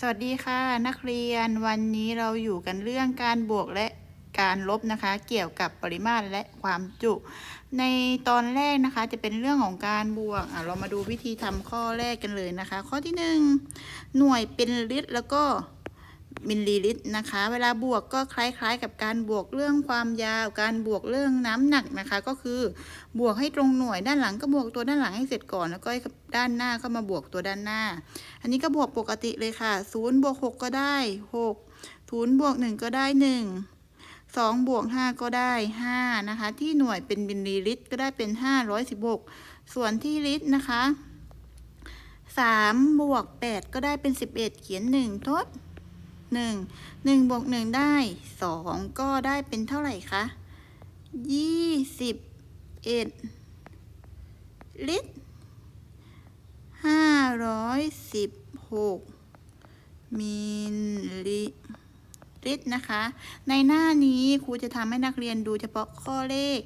สวัสดีค่ะ นักเรียนวันนี้เราอยู่กันเรื่องการบวกและการลบนะคะ เกี่ยวกับปริมาตรและความจุ ในตอนแรกนะคะจะเป็นเรื่องของการบวกอะเรามาดูวิธีทำข้อแรกกันเลยนะคะ ข้อที่หนึ่งหน่วยเป็นลิตรแล้วก็ มิลลิลิตรนะคะ เวลาบวกก็คล้ายๆ กับการบวกเรื่องความยาว การบวกเรื่องน้ำหนักนะคะ ก็คือบวกให้ตรงหน่วยด้านหลังก็บวกตัวด้านหลังให้เสร็จก่อนแล้วก็ด้านหน้าก็มาบวกตัวด้านหน้า อันนี้ก็บวกปกติเลยค่ะศูนย์บวกหกก็ได้หกศูนย์บวกหนึ่งก็ได้หนึ่งสองบวกห้าก็ได้ห้านะคะ ที่หน่วยเป็นมิลลิลิตรก็ได้เป็นห้าร้อยสิบหกส่วนที่ลิตรนะคะสามบวกแปดก็ได้เป็นสิบเอ็ดเขียนหนึ่งทด หนึ่งบวกหนึ่งได้สองก็ได้เป็นเท่าไหร่คะยี่สิบเอ็ดลิตรห้าร้อยสิบหกมิลลิลิตรนะคะ ในหน้านี้ครูจะทำให้นักเรียนดูเฉพาะข้อเลข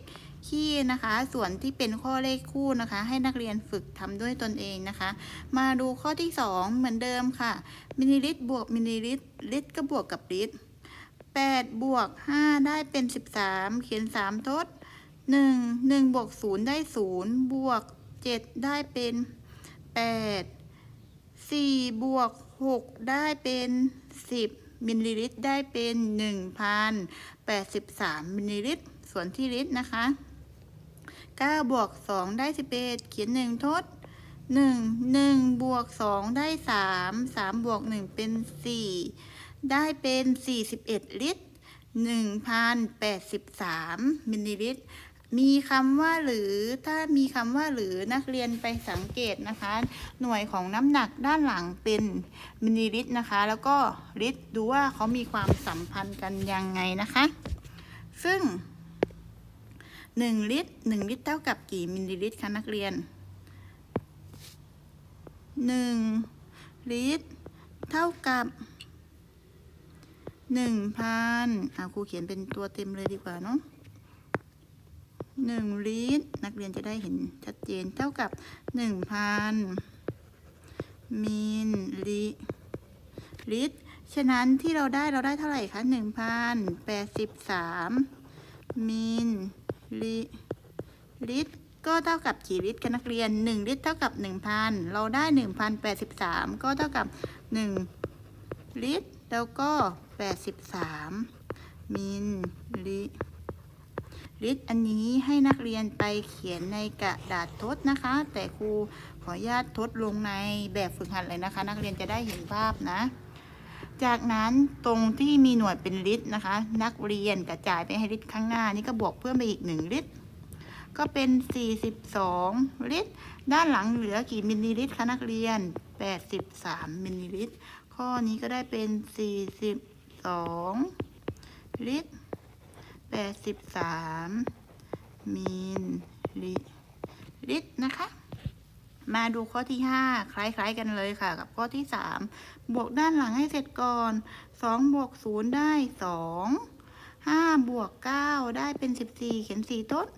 ขี้นะคะ ส่วนที่เป็นข้อเลขคู่นะคะ ให้นักเรียนฝึกทำด้วยตนเองนะคะ มาดูข้อที่สองเหมือนเดิมค่ะ มิลลิลิตรบวกมิลลิลิตรลิตรก็บวกกับลิตรแปดบวกห้าได้เป็นสิบสามเขียนสามทดหนึ่งหนึ่งบวกศูนย์ได้ศูนย์บวกเจ็ดได้เป็นแปดสี่บวกหกได้เป็นสิบ มิลลิลิตรได้เป็นหนึ่งพันแปดสิบสามมิลลิลิตร ส่วนที่ลิตรนะคะเก้าบวกสองได้สิบเอ็ดเขียนหนึ่งทดหนึ่งหนึ่งบวกสองได้สามสามบวกหนึ่งเป็นสี่ได้เป็นสี่สิบเอ็ดลิตรหนึ่งพันแปดสิบสามมิลลิลิตร มีคำว่าหรือถ้ามีคำว่าหรือนักเรียนไปสังเกตนะคะ หน่วยของน้ำหนักด้านหลังเป็นมิลลิลิตรนะคะ แล้วก็ลิตรดูว่าเขามีความสัมพันธ์กันยังไงนะคะ ซึ่ง 1 ลิตร 1 ลิตรเท่ากับกี่มิลลิลิตรคะนักเรียน 1 ลิตร เท่ากับ1,000อ่าครูเขียนเป็นตัวเต็มเลยดีกว่าเนาะ หนึ่งลิตรนักเรียนจะได้เห็นชัดเจนเท่ากับหนึ่งพันมิลลิลิตร ฉะนั้นที่เราได้เราได้เท่าไหร่คะหนึ่งพันแปดสิบสามมิลลิลิตรก็เท่ากับกี่ลิตรกันนักเรียนหนึ่งลิตรเท่ากับหนึ่งพันเราได้หนึ่งพันแปดสิบสามก็เท่ากับหนึ่งลิตร แล้วก็แปดสิบสามมิลลิลิตร ลิตรอันนี้ให้นักเรียนไปเขียนในกระดาษทดนะคะ แต่ครูขออนุญาตทดลงในแบบฝึกหัดเลยนะคะ นักเรียนจะได้เห็นภาพนะ จากนั้นตรงที่มีหน่วยเป็นลิตรนะคะ นักเรียนกระจายไปให้ลิตรข้างหน้านี่ก็บวกเพิ่มไปอีก1ลิตรก็เป็น 42 ลิตร ด้านหลังเหลือกี่มิลลิลิตรคะนักเรียน 83 มิลลิลิตร ข้อนี้ก็ได้เป็น 42 ลิตร 83มิลลิลิตรนะคะ มาดูข้อที่ 5 คล้ายๆกันเลยค่ะ กับข้อที่ 3 บวกด้านหลังให้เสร็จก่อน 2 บวก 0 ได้ 2 5 บวก 9 ได้เป็น 14 เขียน 4 ต้น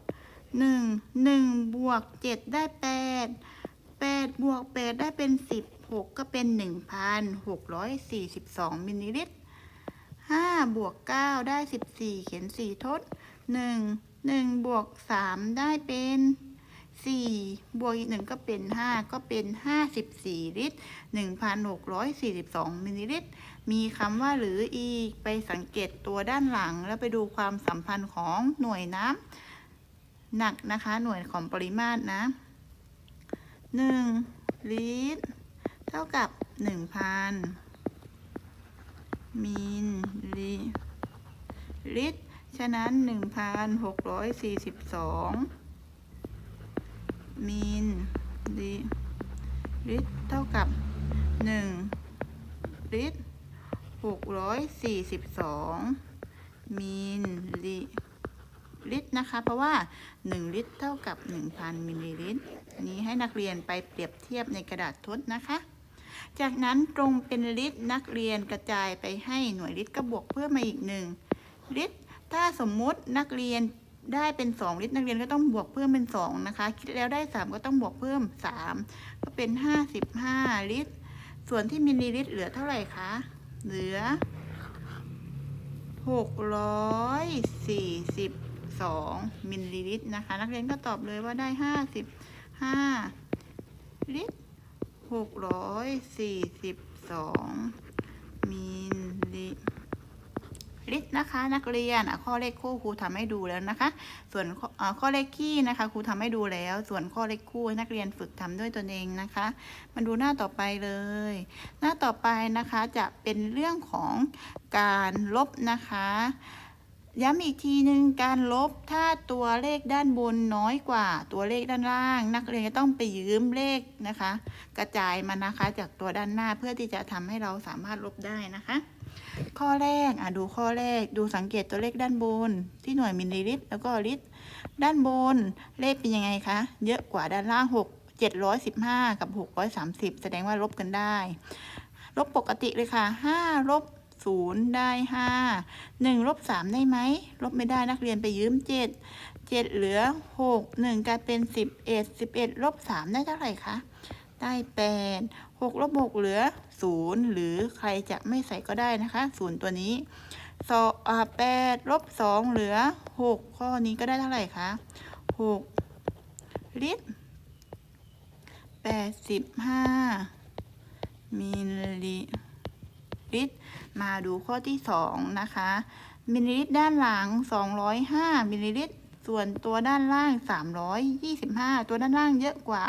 1 1 บวก 7 ได้ 8 8 บวก 8 ได้เป็น 16 ก็เป็น 1,642 มิลลิลิตร 5บวก9ได้14เขียน4ทด1 1บวก3ได้เป็น4บวกอีก1ก็เป็น5ก็เป็น54ลิตร1,642มิลลิลิตร มีคำว่าหรืออีกไปสังเกตตัวด้านหลัง แล้วไปดูความสัมพันธ์ของหน่วยน้ำหนักนะคะ หน่วยของปริมาตรนะ1ลิตร เท่ากับ1,000 มิลลิลิตรฉะนั้น 1,642มิลลิลิตรเท่ากับ 1 ลิตร 642มิลลิลิตรนะคะ เพราะว่า 1 ลิตรเท่ากับ 1,000 มิลลิลิตรอันนี้ให้นักเรียนไปเปรียบเทียบในกระดาษทดนะคะ จากนั้นตรงเป็นลิตรนักเรียนกระจายไปให้หน่วยลิตรก็บวกเพิ่มมาอีกหนึ่งลิตร ถ้าสมมุตินักเรียนได้เป็น 2 ลิตรนักเรียนก็ต้องบวกเพิ่มเป็น 2 นะคะ คิดแล้วได้ 3 ก็ต้องบวกเพิ่ม 3 ก็เป็น 55 ลิตร ส่วนที่มิลลิลิตรเหลือเท่าไหร่คะ เหลือหกร้อยสี่สิบสองมิลลิลิตรนะคะ นักเรียนก็ตอบเลยว่าได้ห้าสิบห้าลิตร หกร้อยสี่สิบสองมิลลิลิตรนะคะนักเรียนข้อเลขคู่ครูทำให้ดูแล้วนะคะ ส่วนข้ออ่าข้อเลขคี่นะคะครูทำให้ดูแล้ว ส่วนข้อเลขคู่นักเรียนฝึกทำด้วยตนเองนะคะ มาดูหน้าต่อไปเลย หน้าต่อไปนะคะจะเป็นเรื่องของการลบนะคะ ย้ำอีกทีหนึ่งการลบถ้าตัวเลขด้านบนน้อยกว่าตัวเลขด้านล่าง นักเรียนจะต้องไปยืมเลขนะคะ กระจายมานะคะจากตัวด้านหน้าเพื่อที่จะทำให้เราสามารถลบได้นะคะ ข้อแรกอะดูข้อแรกดูสังเกตตัวเลขด้านบน ที่หน่วยมิลลิลิตรแล้วก็ลิตร ด้านบนเลขเป็นยังไงคะ เยอะกว่าด้านล่าง 6 715 กับ 630 แสดงว่าลบกันได้ ลบปกติเลยค่ะ5ลบ 0 ได้ 5 1 ลบ 3 ได้ไหม ลบไม่ได้นักเรียนไปยืม 7 7 เหลือ 6 1 กลายเป็น 11 11 ลบ 3 ได้เท่าไหร่คะ ได้ 8 6 ลบ 6 เหลือ 0 หรือใครจะไม่ใส่ก็ได้นะคะ 0 ตัวนี้สองอ่า8ลบ2เหลือ6ข้อนี้ก็ได้เท่าไหร่คะ6ลิตร85มิลลิ ลิตร มาดูข้อที่ 2 นะคะ มิลลิลิตรด้านหลัง 205มิลลิลิตร ส่วนตัวด้านล่าง 325 ตัวด้านล่างเยอะกว่า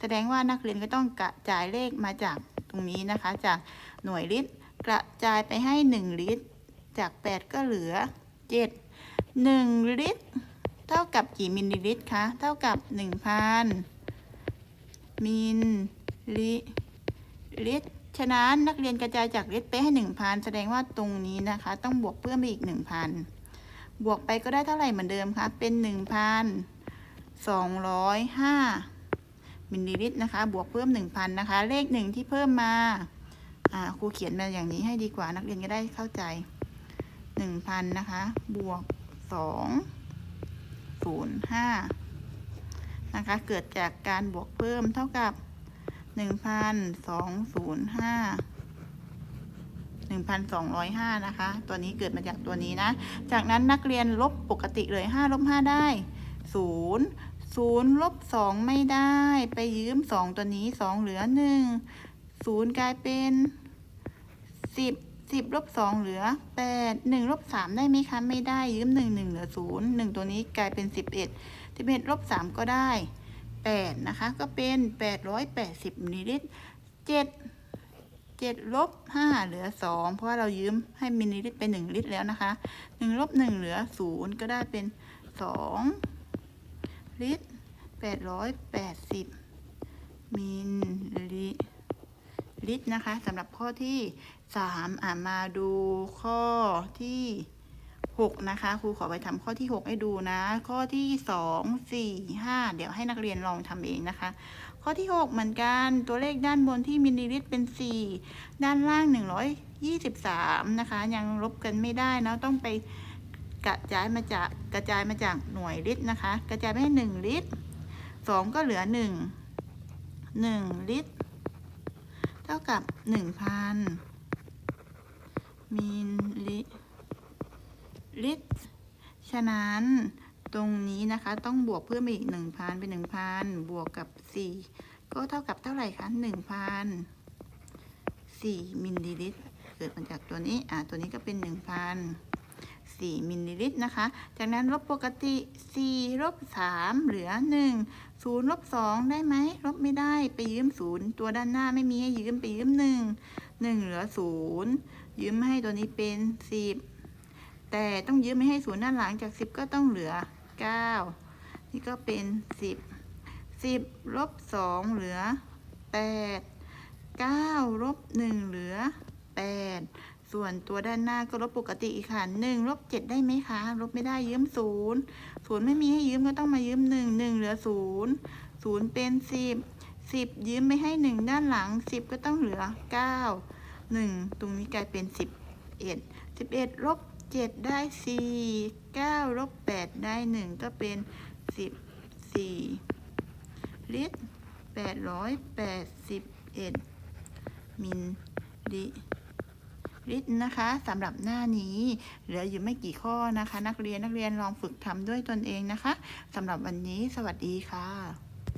แสดงว่านักเรียนก็ต้องกระจายเลขมาจากตรงนี้นะคะ จากหน่วยลิตร กระจายไปให้ 1 ลิตร จาก 8 ก็เหลือ 7 1 ลิตร เท่ากับกี่มิลลิลิตรคะ เท่ากับ 1,000มิลลิลิตร ฉะนั้นนักเรียนกระจายจากเลิตรไปให้ 1,000 แสดงว่าตรงนี้นะคะ ต้องบวกเพิ่มไปอีก 1,000 บวกไปก็ได้เท่าไหร่เหมือนเดิมคะเป็น 1,205 มิลลิลิตรนะคะ บวกเพิ่ม 1,000 นะคะ เลขหนึ่งที่เพิ่มมาอ่าครูเขียนมาอย่างนี้ให้ดีกว่านักเรียนก็ได้เข้าใจ 1,000 นะคะ บวก 205 นะคะ เกิดจากการบวกเพิ่มเท่ากับ หนึ่งพันสองศูนย์ห้าหนึ่งพันสองร้อยห้านะคะ ตัวนี้เกิดมาจากตัวนี้นะ จากนั้นนักเรียนลบปกติเลยห้าลบห้าได้ศูนย์ศูนย์ลบสองไม่ได้ ไปยืมสองตัวนี้สองเหลือหนึ่งศูนย์กลายเป็นสิบสิบลบสองเหลือแปดหนึ่งลบสามได้ไหมคะ ไม่ได้ยืมหนึ่งหนึ่งเหลือศูนย์หนึ่งตัวนี้กลายเป็นสิบเอ็ดสิบเอ็ดลบสามก็ได้ 8 นะคะ ก็เป็น 880มิลลิลิตร7 7ลบ5เหลือ 2 เพราะว่าเรายืมให้มิลลิลิตรไป1ลิตรแล้วนะคะ1ลบ1เหลือ 0 ก็ได้เป็น 2 ลิตร 880 มิลลิลิตรนะคะสำหรับข้อที่ 3 อ่ามาดูข้อที่ 6 นะคะ ครูขอไปทำข้อที่ 6 ให้ดูนะ ข้อที่ 2 4 5 เดี๋ยวให้นักเรียนลองทำเองนะคะ ข้อที่ 6 เหมือนกันตัวเลขด้านบนที่มิลลิลิตรเป็น 4 ด้านล่าง 123 นะคะ ยังลบกันไม่ได้นะต้องไปกระจายมาจากกระจายมาจากหน่วยลิตรนะคะ กระจายไปให้1ลิตร 2 ก็เหลือ 1 1 ลิตร เท่ากับ 1,000มิลลิ ลิตร ฉะนั้นตรงนี้นะคะต้องบวกเพิ่มไปอีก 1,000 เป็น 1,000 บวกกับ 4 ก็เท่ากับเท่าไหร่คะ 1,000 4 มิลลิลิตร เกิดมาจากตัวนี้ อ่า ตัวนี้ก็เป็น 1,000 4 มิลลิลิตรนะคะ จากนั้นลบปกติ 4 ลบ 3 เหลือ 1 0 ลบ 2 ได้ไหม ลบไม่ได้ ไปยืม 0 ตัวด้านหน้าไม่มีให้ยืม ไปยืม 1 1 เหลือ 0 ยืมให้ตัวนี้เป็น 10 แต่ต้องยืมไม่ให้0ด้านหลังจาก10ก็ต้องเหลือ9นี่ก็เป็น10 10ลบ2เหลือ8 9ลบ1เหลือ8ส่วนตัวด้านหน้าก็ลบปกติอีกค่ะ1ลบ7ได้ไหมคะ ลบไม่ได้ยืม0 0ไม่มีให้ยืมก็ต้องมายืม1 1เหลือ0 0เป็น10 10ยืมไม่ให้1ด้านหลัง10ก็ต้องเหลือ9 1ตรงนี้กลายเป็น11 11ลบ 7 ได้4 9ลบ8ได้ 1 ก็เป็น 14 ลิตร 881 มิลลิลิตรนะคะสำหรับหน้านี้เหลืออยู่ไม่กี่ข้อนะคะ นักเรียนนักเรียนลองฝึกทำด้วยตนเองนะคะสำหรับวันนี้สวัสดีค่ะ